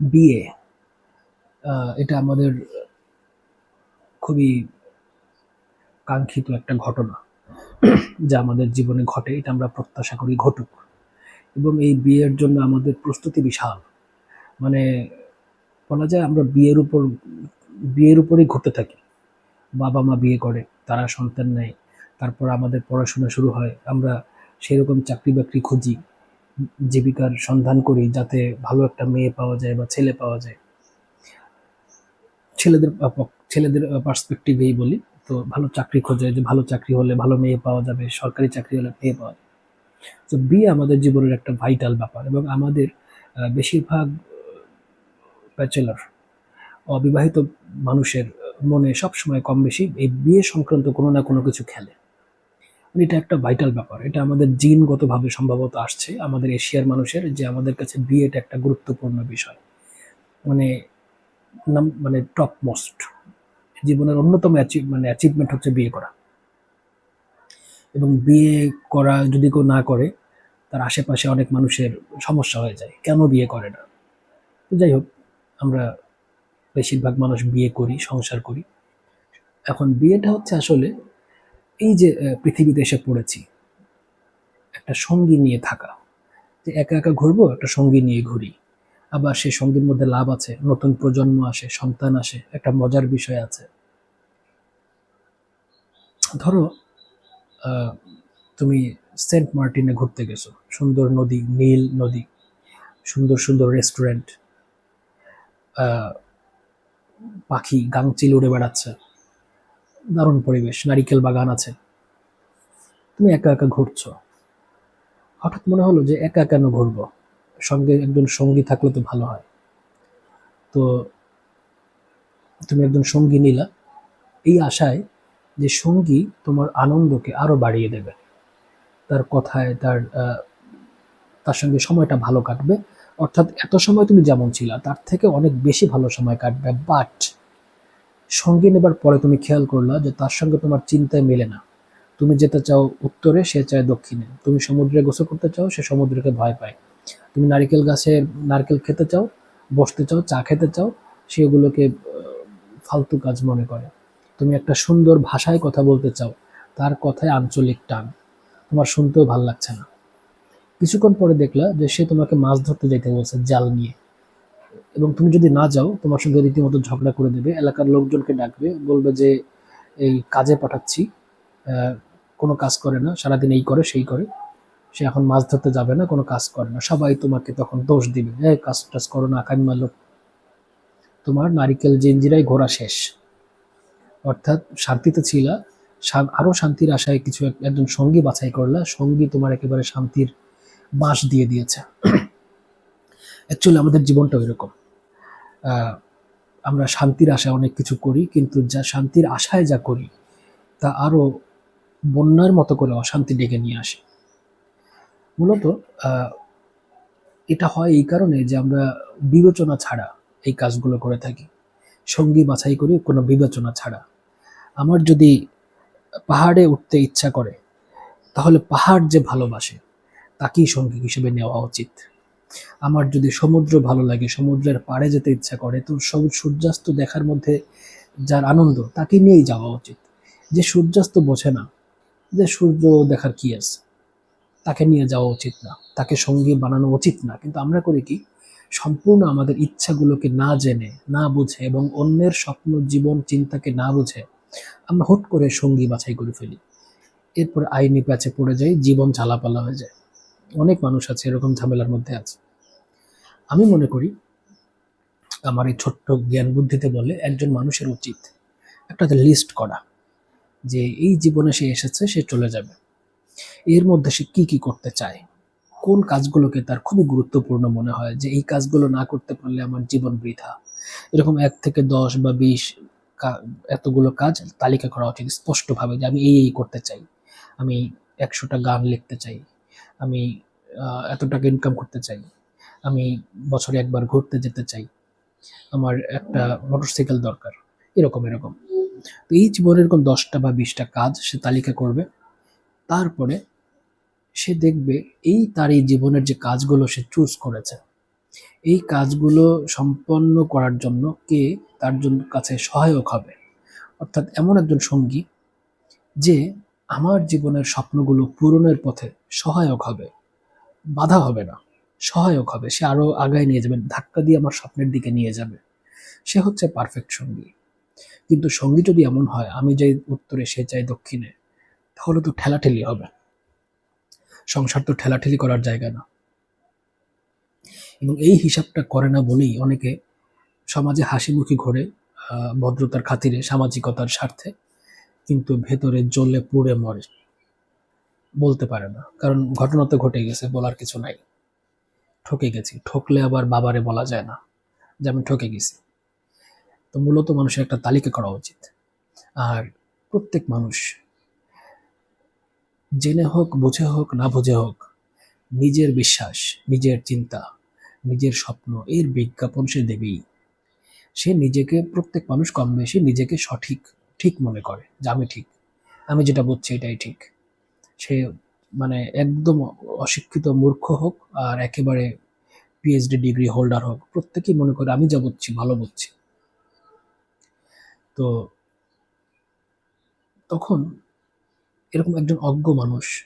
বিয়ে এটা আমাদের খুবই কাঙ্ক্ষিত একটা ঘটনা, যা আমাদের জীবনে ঘটে, এটা আমরা প্রত্যাশা করি ঘটুক। এবং এই বিয়ের জন্য আমাদের প্রস্তুতি বিশাল। মানে বলা যায় আমরা বিয়ের উপর, বিয়ের উপরেই ঘুরতে থাকি। বাবা মা বিয়ে করে, তারা সন্তান নেয়, তারপর আমাদের পড়াশোনা শুরু হয়, আমরা সেরকম চাকরি বাকরি খুঁজি জীবিকার সন্ধান করি যাতে ভালো একটা মেয়ে পাওয়া যায় বা ছেলে পাওয়া যায়। ছেলেদের ছেলেদের পার্সপেক্টিভেই বলি। তো ভালো চাকরি খোঁজে, যে ভালো চাকরি হলে ভালো মেয়ে পাওয়া যাবে, সরকারি চাকরি হলে মেয়ে পাওয়া যাবে। তো বিয়ে আমাদের জীবনের একটা ভাইটাল ব্যাপার এবং আমাদের বেশিরভাগ ব্যাচেলর অবিবাহিত মানুষের মনে সবসময় কম বেশি এই বিয়ে সংক্রান্ত কোনো না কোনো কিছু খেলে। এটা একটা ভাইটাল ব্যাপার। এটা আমাদের জিনগতভাবে সম্ভবত আসছে। আমাদের এশিয়ার মানুষের যে আমাদের কাছে বিয়েটা একটা গুরুত্বপূর্ণ বিষয়। মানে মানে টপ মোস্ট জীবনের অন্যতম মানে অ্যাচিভমেন্ট হচ্ছে বিয়ে করা। এবং বিয়ে করা যদি কেউ না করে, তার আশেপাশে অনেক মানুষের সমস্যা হয়ে যায়। কেন বিয়ে করে না? তো যাই হোক, আমরা বেশিরভাগ মানুষ বিয়ে করি, সংসার করি। এখন বিয়েটা হচ্ছে আসলে এই যে পৃথিবীতে এসে পড়েছি, একটা সঙ্গী নিয়ে থাকা। যে একা একা ঘুরবো, একটা সঙ্গী নিয়ে ঘুরি। আবার সেই সঙ্গীর মধ্যে লাভ আছে, নতুন প্রজন্ম আসে, সন্তান আসে, একটা মজার বিষয় আছে। ধরো তুমি সেন্ট মার্টিনে ঘুরতে গেছো, সুন্দর নদী, নীল নদী, সুন্দর সুন্দর রেস্টুরেন্ট পাখি, গাংচিল উড়ে বেড়াচ্ছে। দারুণ পরিবেশ, নারিকেল বাগান আছে। তুমি একা একা ঘুরছো। হঠাৎ মনে হলো যে একা কেন ঘুরবো? সঙ্গে একজন সঙ্গী থাকলে তো ভালো হয়। তো তুমি একজন সঙ্গী নিলা। এই আশায় যে সঙ্গী তোমার আনন্দকে আরও বাড়িয়ে দেবে। তার কথায়, তার তার সঙ্গে সময়টা ভালো কাটবে। অর্থাৎ এত সময় তুমি যেমন ছিলা, তার থেকে অনেক বেশি ভালো সময় কাটবে। বাট সঙ্গী নেবার পরে তুমি খেয়াল করলা যে তার সঙ্গে তোমার চিন্তায় মেলে না। তুমি যেতে চাও উত্তরে, সে চায় দক্ষিণে। তুমি সমুদ্রে গোসল করতে চাও, সে সমুদ্রকে ভয় পায়। তুমি নারকেল গাছে নারকেল খেতে চাও, বসতে চাও, চা খেতে চাও সেগুলোকে ফালতু কাজ মনে করে। তুমি একটা সুন্দর ভাষায় কথা বলতে চাও, তার কথায় আঞ্চলিক টান। তোমার শুনতেও ভালো লাগছে না। কিছুক্ষণ পরে দেখলা যে সে তোমাকে মাছ ধরতে যাইতে বলছে জাল নিয়ে। এবং তুমি যদি না যাও, তোমার সঙ্গে রীতিমতো ঝগড়া করে দেবে, এলাকার লোকজনকে ডাকবে, বলবে যে, এই কাজে পাঠাচ্ছি কোনো কাজ করে না, সারাদিন এই করে, সেই করে। সে এখন মাছ ধরতে যাবে না, কোনো কাজ করে না। সবাই তোমাকে তখন দোষ দিবে। এই কাজ টাজ করো না আকামি মারলো তোমার নারিকেল জেঞ্জিরাই ঘোরা শেষ। অর্থাৎ শান্তিতে ছিলা। শা- আরও শান্তির আশায় কিছু এক- একজন সঙ্গী বাছাই করলা। সঙ্গী তোমার একেবারে শান্তির বাঁশ দিয়ে দিয়েছে। অ্যাকচুয়ালি আমাদের জীবনটা এরকম। আমরা শান্তির আশায় অনেক কিছু করি, কিন্তু যা শান্তির আশায় যা করি, তা আরও বন্যার মতো করে অশান্তি ডেকে নিয়ে আসে। মূলত এটা হয় এই কারণে যে আমরা বিবেচনা ছাড়া এই কাজগুলো করে থাকি। সঙ্গী বাছাই করি, কোনো বিবেচনা ছাড়া। আমার যদি পাহাড়ে উঠতে ইচ্ছা করে, তাহলে পাহাড় যে ভালোবাসে, তাকেই সঙ্গী হিসেবে নেওয়া উচিত। আমার যদি সমুদ্র ভালো লাগে, সমুদ্রের পাড়ে যেতে ইচ্ছা করে, তো সব সূর্যাস্ত দেখার মধ্যে যার আনন্দ, তাকে নিয়েই যাওয়া উচিত। যে সূর্যাস্ত বোঝে না, যে সূর্য দেখার কি আছে, তাকে নিয়ে যাওয়া উচিত না, তাকে সঙ্গী বানানো উচিত না। কিন্তু আমরা করি কি, সম্পূর্ণ আমাদের ইচ্ছাগুলোকে না জেনে, না বুঝে এবং অন্যের স্বপ্ন, জীবন, চিন্তাকে না বুঝে আমরা হুট করে সঙ্গী বাছাই করে ফেলি। এরপর আইনি প্যাচে পড়ে যাই, জীবন ঝালাপালা হয়ে যায়। অনেক মানুষ আছে, এরকম ঝামেলার মধ্যে আছে। আমি মনে করি, আমার এই ছোট্ট জ্ঞান বুদ্ধিতে বলে, একজন মানুষের উচিত একটা লিস্ট করা যে এই জীবনে সে এসেছে, সে চলে যাবে। এর মধ্যে সে কি কি করতে চায়? কোন কাজগুলোকে তার খুবই গুরুত্বপূর্ণ মনে হয় যে এই কাজগুলো না করতে পারলে আমার জীবন বৃথা? এরকম এক থেকে দশ বা বিশ এতগুলো কাজ তালিকা করা উচিত স্পষ্টভাবে যে আমি এই এই করতে চাই। আমি একশোটা গান লিখতে চাই। আমি এত টাকা ইনকাম করতে চাই। আমি বছরে একবার ঘুরতে যেতে চাই। আমার একটা মোটরসাইকেল দরকার। এরকম এরকম। তো এই জীবনের এরকম দশটা বা বিশটা কাজ সে তালিকা করবে। তারপরে সে দেখবে এই তার এই জীবনের যে কাজগুলো সে চুজ করেছে। এই কাজগুলো সম্পন্ন করার জন্য কে তার জন্য কাছে সহায়ক হবে। অর্থাৎ এমন একজন সঙ্গী যে আমার জীবনের স্বপ্নগুলো পূরণের পথে সহায়ক হবে। বাধা হবে না। সহায়ক হবে। সে আরও আগায় নিয়ে যাবে, ধাক্কা দিয়ে আমার স্বপ্নের দিকে নিয়ে যাবে। সে হচ্ছে পারফেক্ট সঙ্গী। কিন্তু সঙ্গী যদি এমন হয়, আমি যাই উত্তরে, সে চাই দক্ষিণে, তাহলে তো ঠেলাঠেলি হবে। সংসার তো ঠেলাঠেলি করার জায়গা না। এবং এই হিসাবটা করে না বলেই অনেকে সমাজে হাসিমুখী ঘোরে ভদ্রতার খাতিরে, সামাজিকতার স্বার্থে। কিন্তু ভেতরে জ্বলে পুড়ে মরে, বলতে পারে না। কারণ ঘটনা তো ঘটে গেছে, বলার কিছু নাই। ঠকে গেছি। ঠকলে আবার বাবারে বলা যায় না যে আমি ঠকে গেছি। তো মূলত মানুষের একটা তালিকা করা উচিত। আর প্রত্যেক মানুষ জেনে হোক, বুঝে হোক, না বুঝে হোক, নিজের বিশ্বাস, নিজের চিন্তা, নিজের স্বপ্ন, এর বিজ্ঞাপন সে দেবেই। সে নিজেকে, প্রত্যেক মানুষ কম বেশি নিজেকে সঠিক ঠিক মনে করে যে আমি ঠিক। আমি যেটা বলছি এটাই ঠিক। সে মানে একদম অশিক্ষিত মূর্খ হোক আর একেবারে পিএইচডি ডিগ্রি হোল্ডার হোক, প্রত্যেকেই মনে করে আমি যা বুঝছি, ভালো বুঝছি। তো তখন এরকম একজন অজ্ঞ মানুষ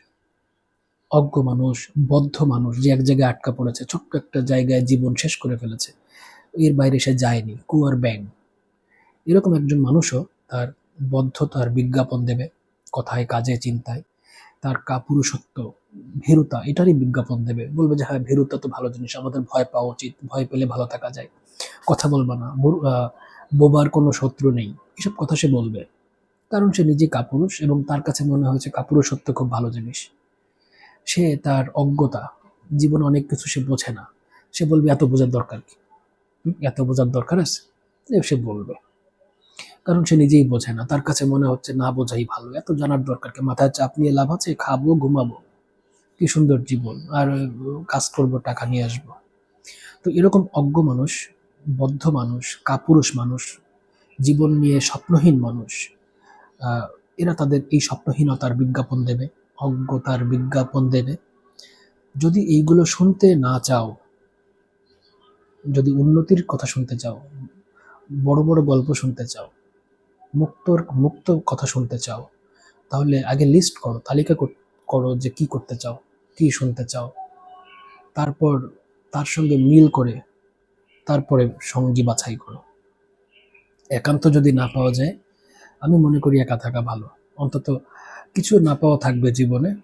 অজ্ঞ মানুষ, বদ্ধ মানুষ যে এক জায়গায় আটকা পড়েছে, ছোট্ট একটা জায়গায় জীবন শেষ করে ফেলেছে, এর বাইরে সে যায়নি, কুয়ার ব্যাং এরকম একজন মানুষও তার বদ্ধতার বিজ্ঞাপন দেবে, কথায়, কাজে, চিন্তায়। তার কাপুরুষত্ব, ভীরুতা, এটারই বিজ্ঞাপন দেবে। বলবে যে হ্যাঁ ভীরুতা তো ভালো জিনিস, আমাদের ভয় পাওয়া উচিত, ভয় পেলে ভালো থাকা যায়। কথা বলবা না বোবার কোনো শত্রু নেই, এসব কথা সে বলবে। কারণ সে নিজে কাপুরুষ এবং তার কাছে মনে হয়েছে কাপুরুষত্ব খুব ভালো জিনিস। সে তার অজ্ঞতা, জীবনে অনেক কিছু সে বোঝে না। সে বলবে, এত বোঝার দরকার কি? এত বোঝার দরকার আছে? সে বলবে। কারণ সে নিজেই বোঝে না। তার কাছে মনে হচ্ছে, না, বোঝাই ভালো। এত জানার দরকার কি মাথায় চাপ নিয়ে লাভ আছে, খাব, ঘুমাবো। কি সুন্দর জীবন। আর কাজ করব, টাকা নিয়ে আসব। তো এরকম অজ্ঞ মানুষ, বদ্ধ মানুষ, কাপুরুষ মানুষ, জীবন নিয়ে স্বপ্নহীন মানুষ এরা তাদের এই স্বপ্নহীনতার বিজ্ঞাপন দেবে, অজ্ঞতার বিজ্ঞাপন দেবে। যদি এইগুলো শুনতে না চাও, যদি উন্নতির কথা শুনতে চাও, বড় বড় গল্প শুনতে চাও মুক্তর, মুক্ত কথা শুনতে চাও, তাহলে আগে লিস্ট করো, তালিকা কর- যে কি করতে চাও, কি শুনতে চাও। তারপর তার সঙ্গে মিল করে তারপরে সঙ্গী বাছাই করো। একান্ত যদি না পাওয়া যায়, আমি মনে করি একা থাকা ভালো। অন্তত কিছু না পাওয়া থাকবে জীবনে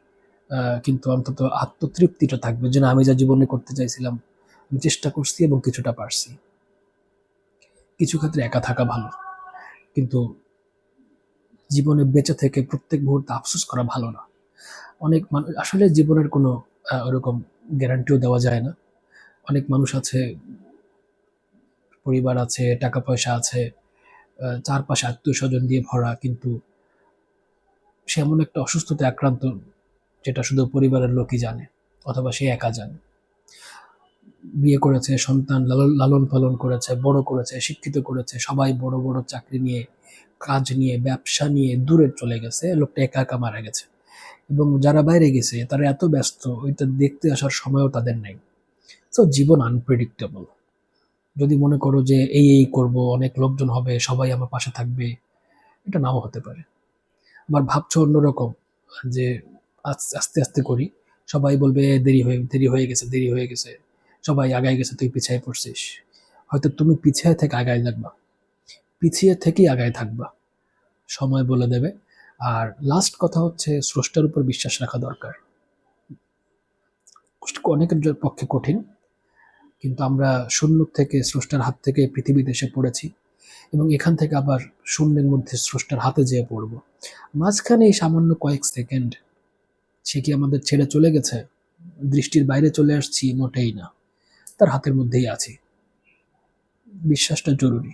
কিন্তু অন্তত আত্মতৃপ্তিটা থাকবে যে আমি যা জীবনে করতে চাইছিলাম, আমি চেষ্টা করছি এবং কিছুটা পারছি। কিছু ক্ষেত্রে একা থাকা ভালো। কিন্তু জীবনে বেঁচে থেকে প্রত্যেক মুহূর্তে আফসোস করা ভালো না। অনেক মানুষ আসলে জীবনের কোনো ওরকম গ্যারান্টিও দেওয়া যায় না। অনেক মানুষ আছে, পরিবার আছে টাকা পয়সা আছে চারপাশে আত্মীয় স্বজন দিয়ে ভরা, কিন্তু সে এমন একটা অসুস্থতায় আক্রান্ত, যেটা শুধু পরিবারের লোকই জানে, অথবা সে একা জানে। বিয়ে করেছে, সন্তান লালন পালন করেছে, বড় করেছে, শিক্ষিত করেছে, সবাই বড় বড় চাকরি নিয়ে, কাজ নিয়ে, ব্যবসা নিয়ে দূরে চলে গেছে, লোকটা একা একা মারা গেছে। এবং যারা বাইরে গেছে, তারা এত ব্যস্ত, ওইটা দেখতে আসার সময়ও তাদের নেই। তো জীবন আনপ্রেডিক্টেবল যদি মনে করো যে এই এই করব, অনেক লোকজন হবে, সবাই আমার পাশে থাকবে, এটা নাও হতে পারে। আবার ভাবছ অন্যরকম, যে আস- আস্তে আস্তে করি, সবাই বলবে দেরি হয়ে দেরি হয়ে গেছে, দেরি হয়ে গেছে। সবাই আগায় গেছে, তুই পিছিয়ে পড়ছিস। হয়তো তুমি পিছিয়ে থেকে আগায় থাকবা পিছিয়ে থেকেই আগায় থাকবা। সময় বলে দেবে। আর লাস্ট কথা হচ্ছে, স্রষ্টার উপর বিশ্বাস রাখা দরকার। অনেকের পক্ষে কঠিন, কিন্তু আমরা শূন্য থেকে, স্রষ্টার হাত থেকে পৃথিবীতে এসে পড়েছি এবং এখান থেকে আবার শূন্যের মধ্যে স্রষ্টার হাতে যেয়ে পড়ব। মাঝখানে এই সামান্য কয়েক সেকেন্ড সে কি আমাদের ছেড়ে চলে গেছে? দৃষ্টির বাইরে চলে আসছি, মোটেই না। তার হাতের মধ্যেই আছে। বিশ্বাসটা জরুরি।